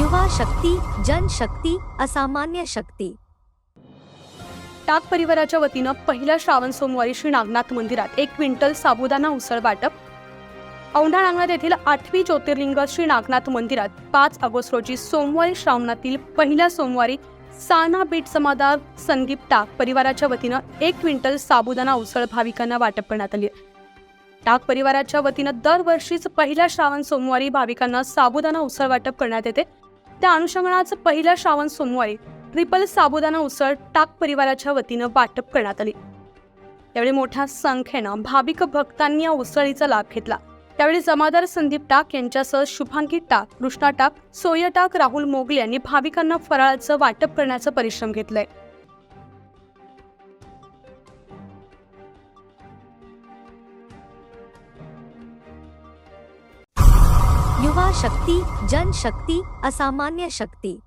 युवा शक्ती जनशक्ती असामान्य शक्ती. टाक परिवाराच्या वतीनं पहिल्या श्रावण सोमवारी श्री नागनाथ मंदिरात एक क्विंटल साबुदाणा उसळ वाटप. औंढा नागनाथ येथील आठवी ज्योतिर्लिंग श्री नागनाथ मंदिरात पाच ऑगस्ट रोजी सोमवारी श्रावणातील पहिल्या सोमवारी साना बीट समादार संदीप टाक परिवाराच्या वतीनं एक क्विंटल साबुदाणा उसळ भाविकांना वाटप करण्यात आली. टाक परिवाराच्या वतीनं दरवर्षीच पहिल्या श्रावण सोमवारी भाविकांना साबुदाणा उसळ वाटप करण्यात येते. त्या अनुषंगानं पहिल्या श्रावण सोमवारी ट्रिपल साबुदाणा उसळ टाक परिवाराच्या वतीनं वाटप करण्यात आली. त्यावेळी मोठ्या संख्येनं भाविक भक्तांनी या उसळीचा लाभ घेतला. त्यावेळी जमादार संदीप टाक यांच्यासह शुभांकी टाक कृष्णा टाक सोय टाक राहुल मोगले यांनी भाविकांना फराळाचं वाटप करण्याचा परिश्रम घेतलाय. युवा शक्ती जनशक्ती असामान्य शक्ती.